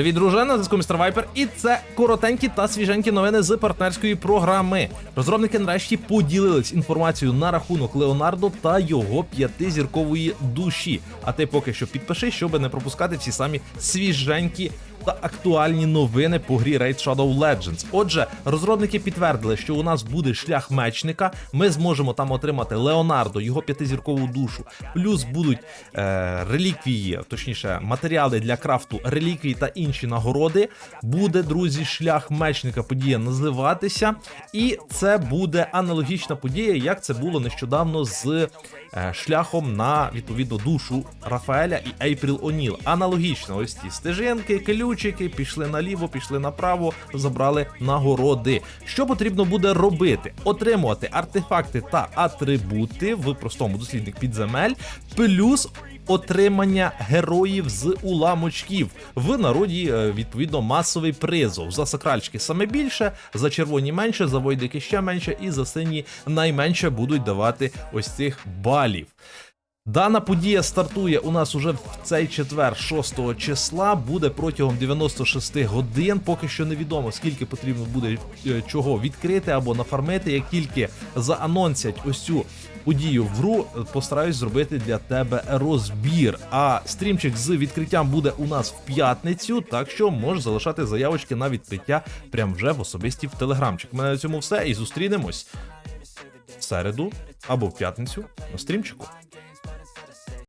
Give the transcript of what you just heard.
Привіт, дружина, зв'язку містер Вайпер. І це коротенькі та свіженькі новини з партнерської програми. Розробники нарешті поділились інформацією на рахунок Леонардо та його п'ятизіркової душі. А ти поки що підпиши, щоб не пропускати ці самі свіженькі та актуальні новини по грі Raid Shadow Legends. Отже, розробники підтвердили, що у нас буде шлях мечника. Ми зможемо там отримати Леонардо, його п'ятизіркову душу. Плюс будуть е, реліквії, точніше, матеріали для крафту реліквій та інші нагороди. Буде, друзі, шлях мечника подія називатися. І це буде аналогічна подія, як це було нещодавно з е, шляхом на відповідно душу Рафаеля і Ейпріл Оніл. Аналогічно, ось ці стежинки, ключики, пішли наліво, пішли направо, забрали нагороди. Що потрібно буде робити? Отримувати артефакти та атрибути в простому дослідник підземель, плюс отримання героїв з уламочків в народі е, відповідно масовий призов. За сакральчики саме більше, за червоні менше, за войдики ще менше, і за сині найменше будуть давати ось цих балів. Дана подія стартує у нас уже в цей четвер, 6 числа. Буде протягом 96 годин. Поки що невідомо, скільки потрібно буде е, чого відкрити або нафармити. Як тільки заанонсять ось цю подію в гру, постараюсь зробити для тебе розбір. А стрімчик з відкриттям буде у нас в п'ятницю, так що можеш залишати заявочки на відкриття прямо вже в особисті в телеграмчик. Мене на цьому все і зустрінемось в середу або в п'ятницю на стрімчику.